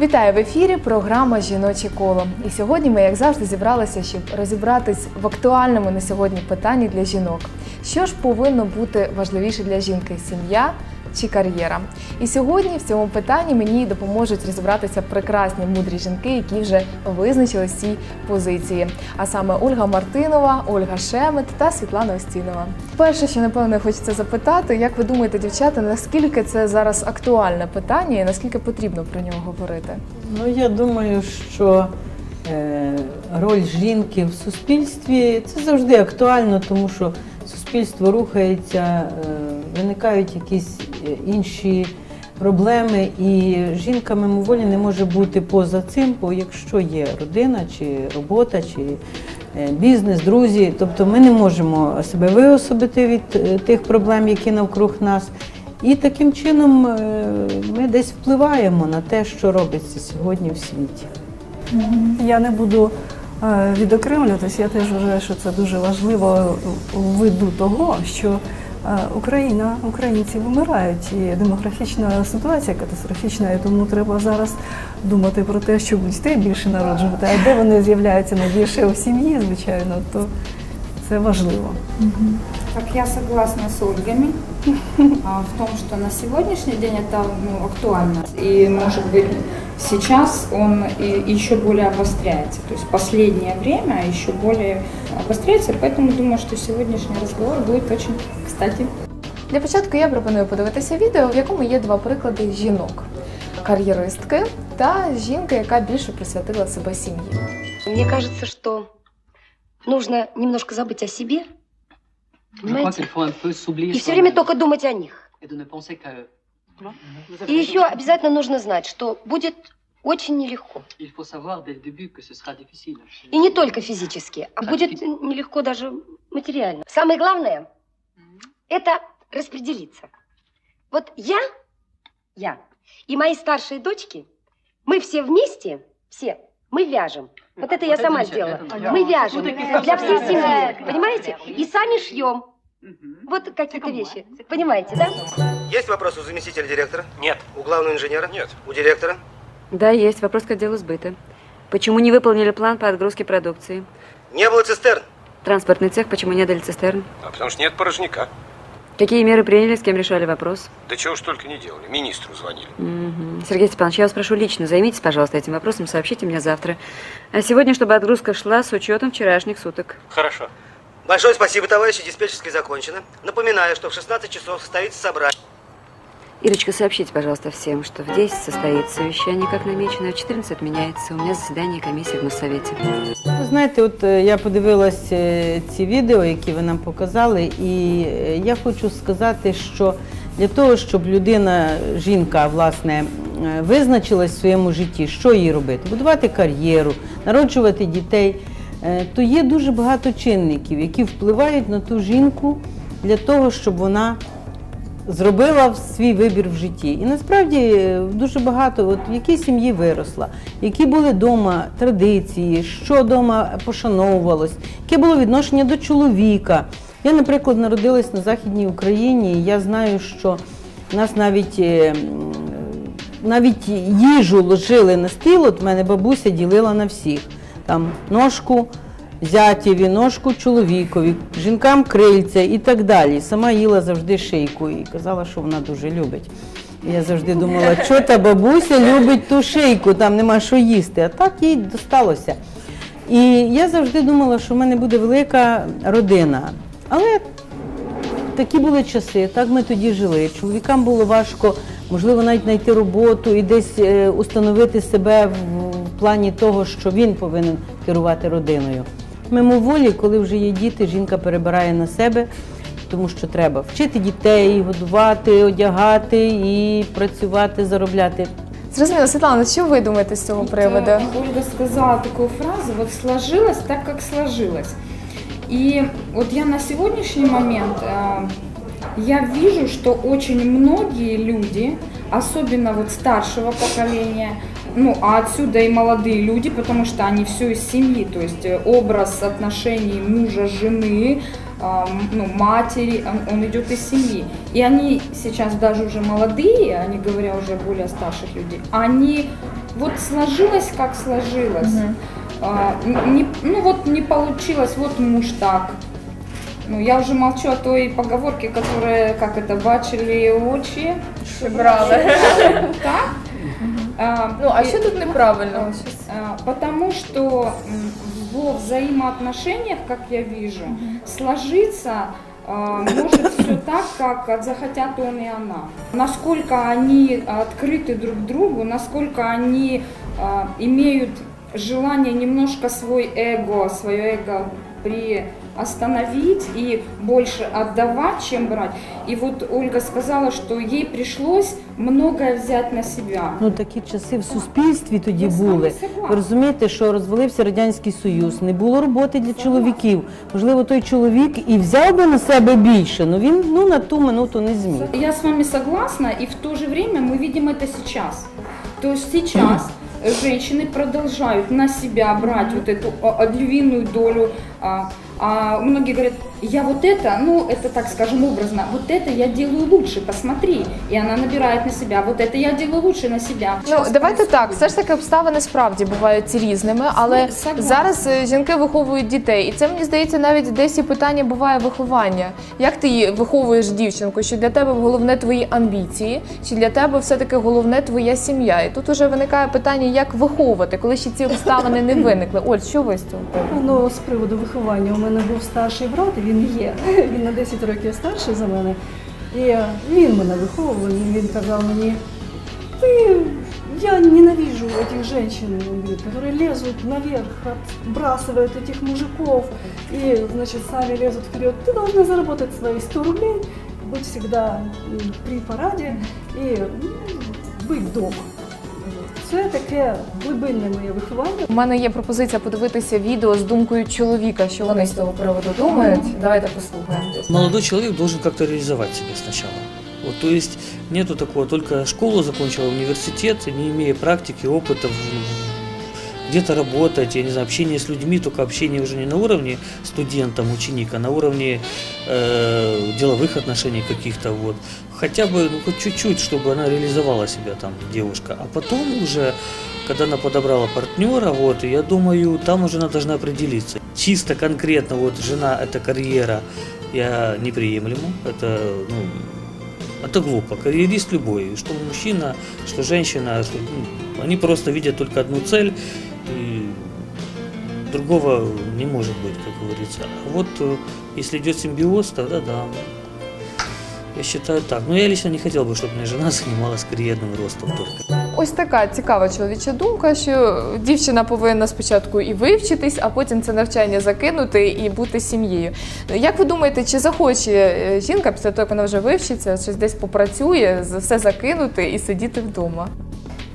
Вітаю в ефірі. Програма Жіноче коло. І сьогодні ми, як завжди, зібралися, щоб розібратись в актуальному на сьогодні питанні для жінок. Що ж повинно бути важливіше для жінки сім'я чи кар'єра? І сьогодні в цьому питанні мені допоможуть розібратися прекрасні мудрі жінки, які вже визначили ці позиції. А саме Ольга Мартинова, Ольга Шемет та Світлана Остінова. Перше, що напевно хочеться запитати, як ви думаєте, дівчата, наскільки це зараз актуальне питання і наскільки потрібно про нього говорити? Ну, я думаю, що е, роль жінки в суспільстві це завжди актуально, тому що суспільство рухається, е, виникають якісь інші проблеми, і жінка мимоволі не може бути поза цим, бо якщо є родина, чи робота, чи е, бізнес, друзі, тобто ми не можемо себе виособити від е, тих проблем, які навкруг нас. І таким чином е, ми десь впливаємо на те, що робиться сьогодні в світі. Я не буду відокремлюватись, я теж вважаю, що це дуже важливо ввиду того, що Україна, українці вимирають, і демографічна ситуація катастрофічна, і тому треба зараз думати про те, щоб дітей більше народжувати, а де вони з'являються найбільше у сім'ї, звичайно, то це важливо. Так, я согласна с Ольгами в том, что на сегодняшний день это ну, актуально. И, может быть, сейчас он и еще более обостряется. То есть в последнее время еще более обостряется. Поэтому думаю, что сегодняшний разговор будет очень кстати. Для початку я пропоную подивитися відео, в якому є два приклади жінок: кар'єристки та жінки, яка більше присвятила себе сім'ї. Мне кажется, что нужно немножко забыть о себе, Je crois понимаете? qu'il faut un peu s'oublier. И все время soi-même только думать о них. И еще обязательно нужно знать, что будет очень нелегко. И не только физически, а будет нелегко даже материально. Самое главное – это распределиться. Вот я, я и мои старшие дочки, мы все вместе, все, мы вяжем. Вот это я это сама сделала. Мы вяжем для всей семьи, понимаете? И сами шьем. Вот какие-то вещи. Понимаете, да? Есть вопрос у заместителя директора? Нет. У главного инженера? Нет. У директора? Да, есть. Вопрос к отделу сбыта. Почему не выполнили план по отгрузке продукции? Не было цистерн. Транспортный цех почему не дали цистерн? А потому что нет порожняка. Какие меры приняли, с кем решали вопрос? Да чего ж только не делали. Министру звонили. Мгм. Сергей Степанович, я вас прошу лично, займитесь, пожалуйста, этим вопросом, сообщите мне завтра. А сегодня, чтобы отгрузка шла с учетом вчерашних суток. Хорошо. Большое спасибо, товарищи. Диспетчерская закончена. Напоминаю, что в 16 часов состоится собрание. Ирочка, сообщите, пожалуйста, всем, что в 10 состоится совещание, как намечено, а в 14 отменяется. У меня заседание комиссии в Моссовете. Ви знаєте, от е, я подивилась е, ці відео, які ви нам показали, і е, я хочу сказати, що для того, щоб людина, жінка, власне, визначилась в своєму житті, що їй робити, будувати кар'єру, народжувати дітей, то є дуже багато чинників, які впливають на ту жінку для того, щоб вона зробила свій вибір в житті. І насправді е, дуже багато, от в якій сім'ї виросла, які були вдома традиції, що вдома пошановувалось, яке було відношення до чоловіка. Я, наприклад, народилась на Західній Україні, і я знаю, що в нас навіть. е, Навіть їжу ложили на стіл, от мене бабуся ділила на всіх. Там ножку зятєві, ножку чоловікові, жінкам крильця і так далі. Сама їла завжди шийку і казала, що вона дуже любить. Я завжди думала, що та бабуся любить ту шийку, там нема що їсти, а так їй досталося. І я завжди думала, що в мене буде велика родина. Але такі були часи, так ми тоді жили. Чоловікам було важко, можливо, навіть знайти роботу і десь е, установити себе в, в плані того, що він повинен керувати родиною. Мимоволі, коли вже є діти, жінка перебирає на себе, тому що треба вчити дітей, годувати, одягати і працювати, заробляти. Зрозуміло, Світлана, що ви думаєте з цього приводу? э, Ольга сказала такую фразу, вот сложилось так, как сложилось. И вот я на сегодняшний момент, э, я вижу, что очень многие люди, особенно вот старшего поколения, ну, а отсюда и молодые люди, потому что они все из семьи, то есть э, образ отношений мужа, жены, а, ну, матери, он, он идет из семьи. И они сейчас даже уже молодые, они говоря уже более старших людей, они вот сложилось, как сложилось. А, н- не, ну вот не получилось, вот муж так. Ну, я уже молчу о той поговорке, которая, как это, бачили очи. Брали. Так? А, Ну, а що тут неправильно? а, Потому что во взаимоотношениях, как я вижу, сложиться а, может все так, как захотят он и она. Насколько они открыты друг другу, насколько они а, имеют желание немножко свой эго, свое эго приостановить и больше отдавать, чем брать. И вот Ольга сказала, что ей пришлось многое взять на себя. Ну такі часи в суспільстві тоді Я з вами були. согласна. Ви розумієте, що розвалився радянський союз, не було роботи для чоловіків. Можливо, той чоловік і взяв би на себе більше, але він ну на ту минуту не зміг. Я с вами согласна, и в то же время мы видим это сейчас. То есть сейчас женщины продолжают на себя брать вот эту а, а, львиную долю. А, а многие говорят, я вот это, ну это так скажем образно, вот это я делаю лучше, посмотри. И она набирает на себя, вот это я делаю лучше на себя. Ну давайте так. Все ж таки обставини справді бувають різними, але Согласна. зараз е, жінки виховують дітей, і це мені здається навіть десь і питання буває виховання. Як ти її виховуєш дівчинку? Що для тебе головне твої амбіції, чи для тебе все таки головне твоя сім'я? І тут уже виникає питання, як виховувати, коли ще ці обставини не виникли. Оль, що ви з цього? Ну, з приводу виховання, у мене був старший брат, і він є. Він на 10 років старший за мене. І він мене виховував, і він казав мені, ти, я ненавижу этих женщин, он говорит, которые лезут наверх, отбрасывают этих мужиков и, значит, сами лезут вперед. Ты должна заработать свои 100 рублей, быть всегда м, при параде и м, быть дома. Це таке глибинне моє виховання. У мене є пропозиція подивитися відео з думкою чоловіка, що вони з цього приводу думають. Давайте послухаємо. Молодой чоловік должен как-то реалізувати себе спочатку. Вот, то есть нету такого, только школу закончила, университет, не имея практики, опыта, в- где-то работать, я не знаю, общение с людьми, только общение уже не на уровне студента, ученика, а на уровне э, деловых отношений каких-то вот. Хотя бы ну, хоть чуть-чуть, чтобы она реализовала себя там, девушка. А потом уже, когда она подобрала партнера, вот, я думаю, там уже она должна определиться. Чисто конкретно вот жена это карьера, я не приемлему. Это, ну, это глупо. Карьерист любой, что мужчина, что женщина, что, ну, они просто видят только одну цель и другого не может быть, как говорится. А вот э, если идет симбиоз, тогда да. Я считаю так. Но я лично не хотел бы, чтобы моя жена занималась карьерным ростом только. Ось така цікава чоловіча думка, що дівчина повинна спочатку і вивчитись, а потім це навчання закинути і бути сім'єю. Як ви думаєте, чи захоче е, жінка після того, як вона вже вивчиться, щось десь попрацює, з- все закинути і сидіти вдома?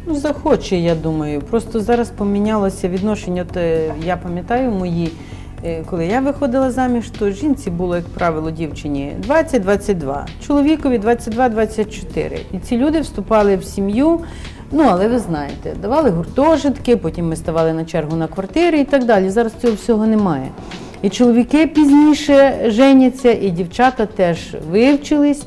Ну, захоче, я думаю. Просто зараз помінялося відношення. От, е, я пам'ятаю мої, е, коли я виходила заміж, то жінці було, як правило, дівчині 20-22, чоловікові 22-24. І ці люди вступали в сім'ю. Ну, але ви знаєте, давали гуртожитки, потім ми ставали на чергу на квартири і так далі. Зараз цього всього немає. І чоловіки пізніше женяться, і дівчата теж вивчились, е,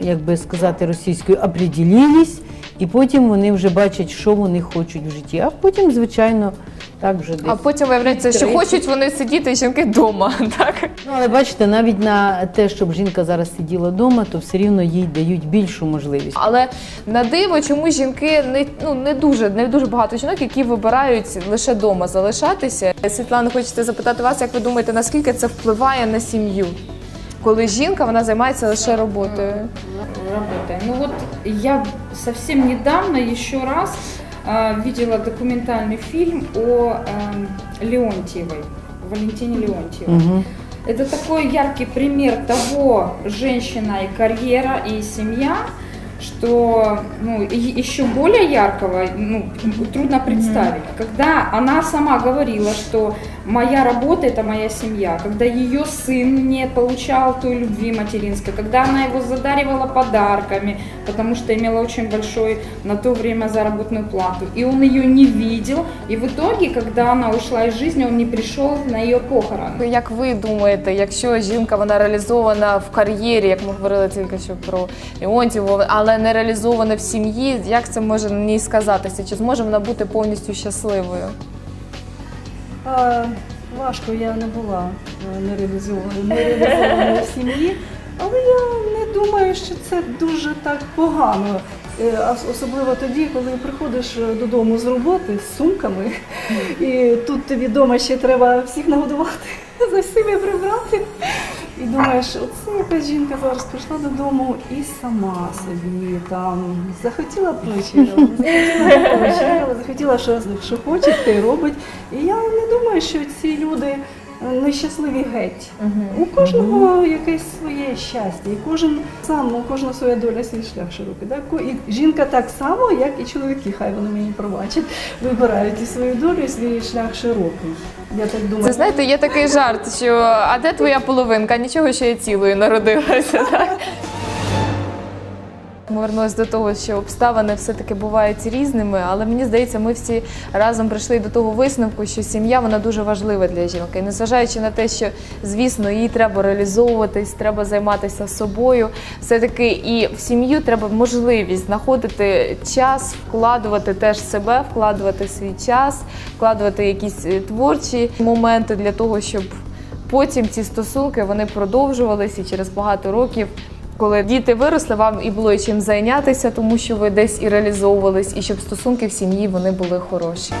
як би сказати російською, оприділілись, і потім вони вже бачать, що вони хочуть в житті. А потім, звичайно, так вже десь. А потім виявляється, що хочуть вони сидіти жінки вдома. Так Ну, але бачите, навіть на те, щоб жінка зараз сиділа вдома, то все рівно їй дають більшу можливість. але на диво, чому жінки не ну не дуже не дуже багато жінок, які вибирають лише вдома залишатися. Світлана, хочете запитати вас, як ви думаєте, наскільки це впливає на сім'ю? Коли жінка вона займається лише роботою? работая. Ну вот я совсем недавно еще раз а, видела документальный фильм о эм, Леонтьевой, Валентине Леонтьевой. Угу. Это такой яркий пример того, женщина и карьера, и семья, что ну, и- еще более яркого ну, трудно представить. Когда она сама говорила, что моя работа это моя семья, когда ее сын не получал той любви материнской, когда она его задаривала подарками, потому что имела очень большой на то время заработную плату, и он ее не видел, и в итоге, когда она ушла из жизни, он не пришел на ее похороны. Як ви думаєте, якщо жінка вона реалізована в кар'єрі, як ми говорили тільки що про Леонтьєву, але але не реалізоване в сім'ї. Як це може на ній сказатися? Чи зможе вона бути повністю щасливою? А, важко я не була е, нереалізованою в сім'ї, але я не думаю, що це дуже так погано. Е, Особливо тоді, коли приходиш е, додому з роботи з сумками, і тут тобі вдома ще треба всіх нагодувати, за всіми прибрати. І думаєш, оце якась жінка зараз прийшла додому і сама собі там захотіла повечеряла, захотіла захотіла, що, що хоче, те й робить. І я не думаю, що ці люди е, нещасливі геть. У кожного якесь своє щастя, і кожен сам, у кожного своя доля свій шлях широкий. Так? І жінка так само, як і чоловіки, хай вони мені пробачать, вибирають і свою долю, і свій шлях широкий. Я так думаю. Це знаєте, є такий жарт, що а де твоя половинка? Нічого, що я цілою народилася. Так? Повернулася до того, що обставини все-таки бувають різними, але мені здається, ми всі разом прийшли до того висновку, що сім'я вона дуже важлива для жінки. І незважаючи на те, що звісно їй треба реалізовуватись, треба займатися собою, все-таки і в сім'ю треба можливість знаходити час, вкладувати теж себе, вкладувати свій час, вкладувати якісь е, творчі моменти для того, щоб потім ці стосунки вони продовжувалися і через багато років. Коли діти виросли, вам і було чим зайнятися, тому що ви десь і реалізовувались, і щоб стосунки в сім'ї вони були хороші.